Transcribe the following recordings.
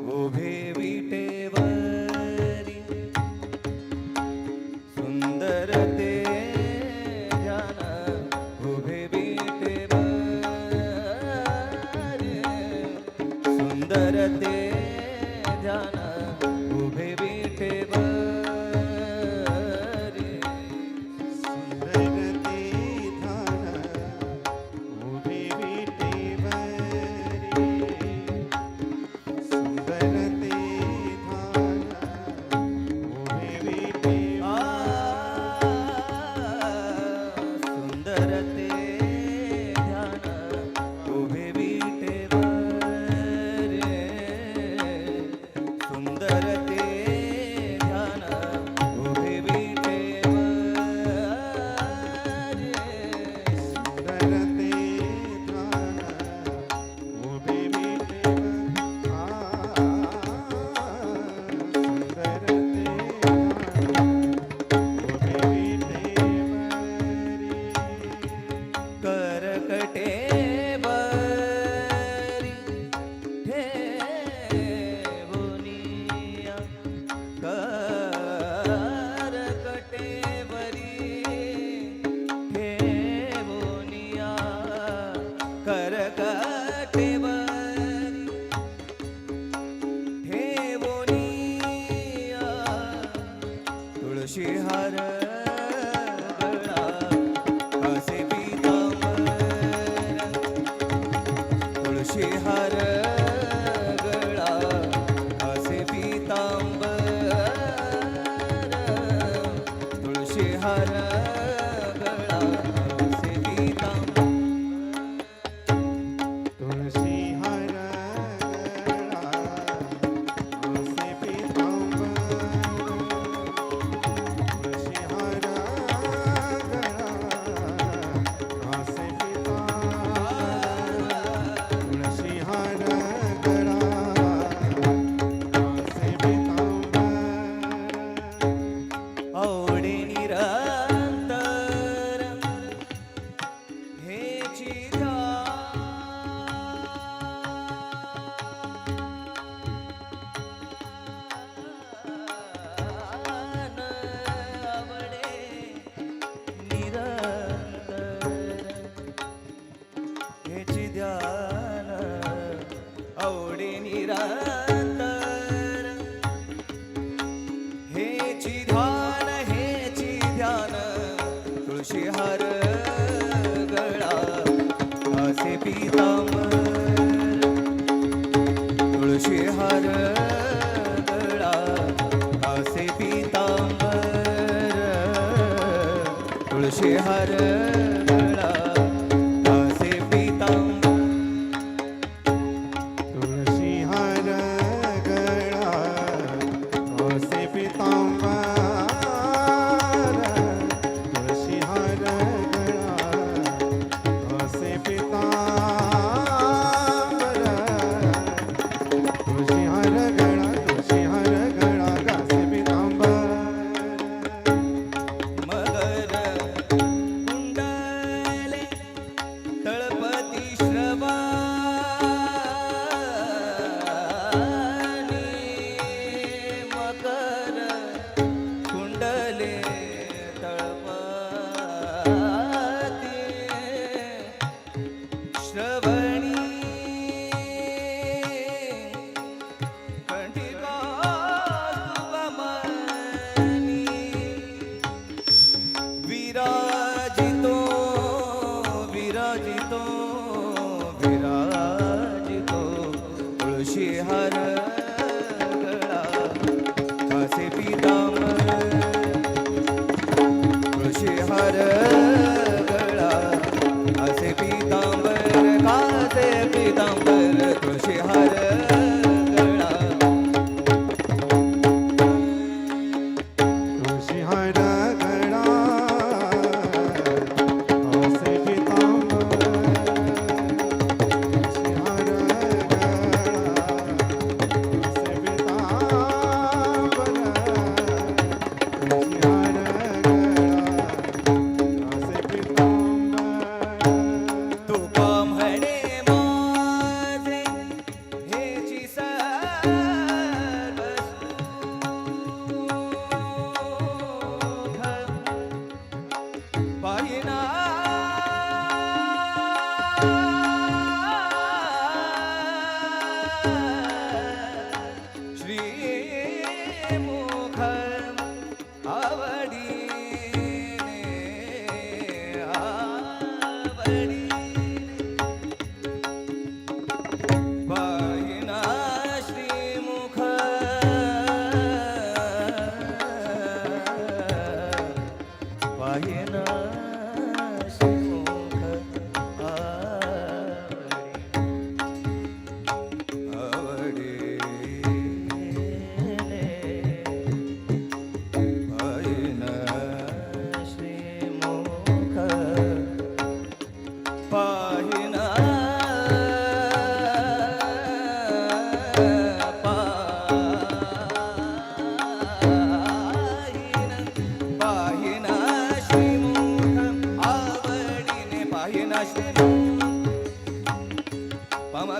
Oh baby, घेची ध्यान आवडी निरातर. हेची ध्यान हेची ध्यान तुळशी हार गळा असे पिताम तुळशी हार गळा असे पितांबर. तुळशी हार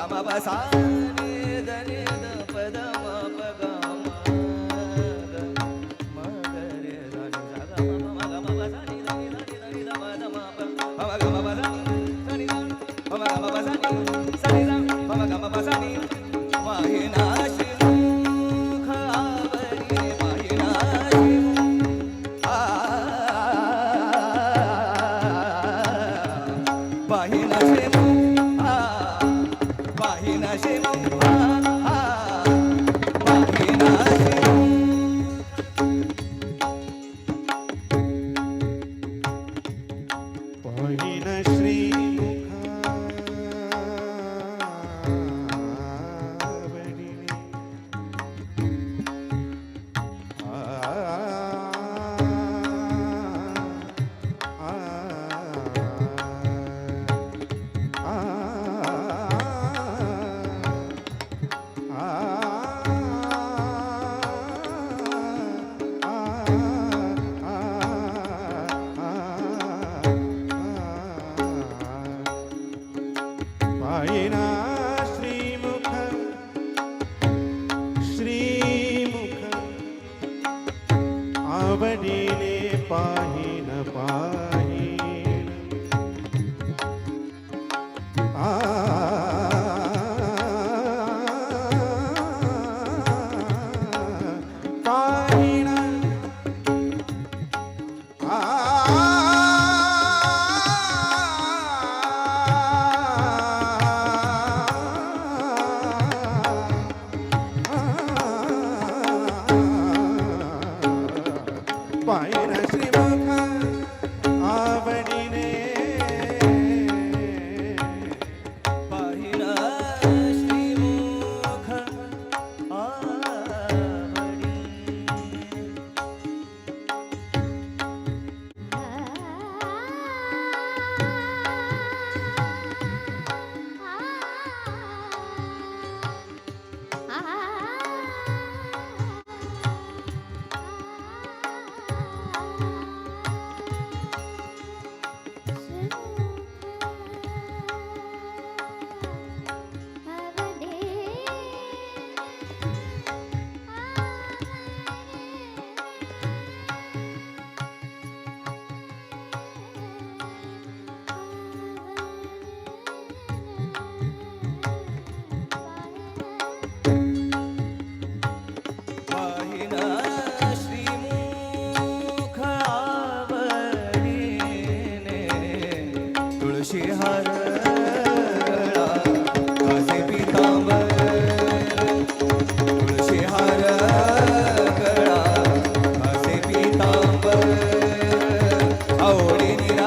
గమవసా ഔടി നില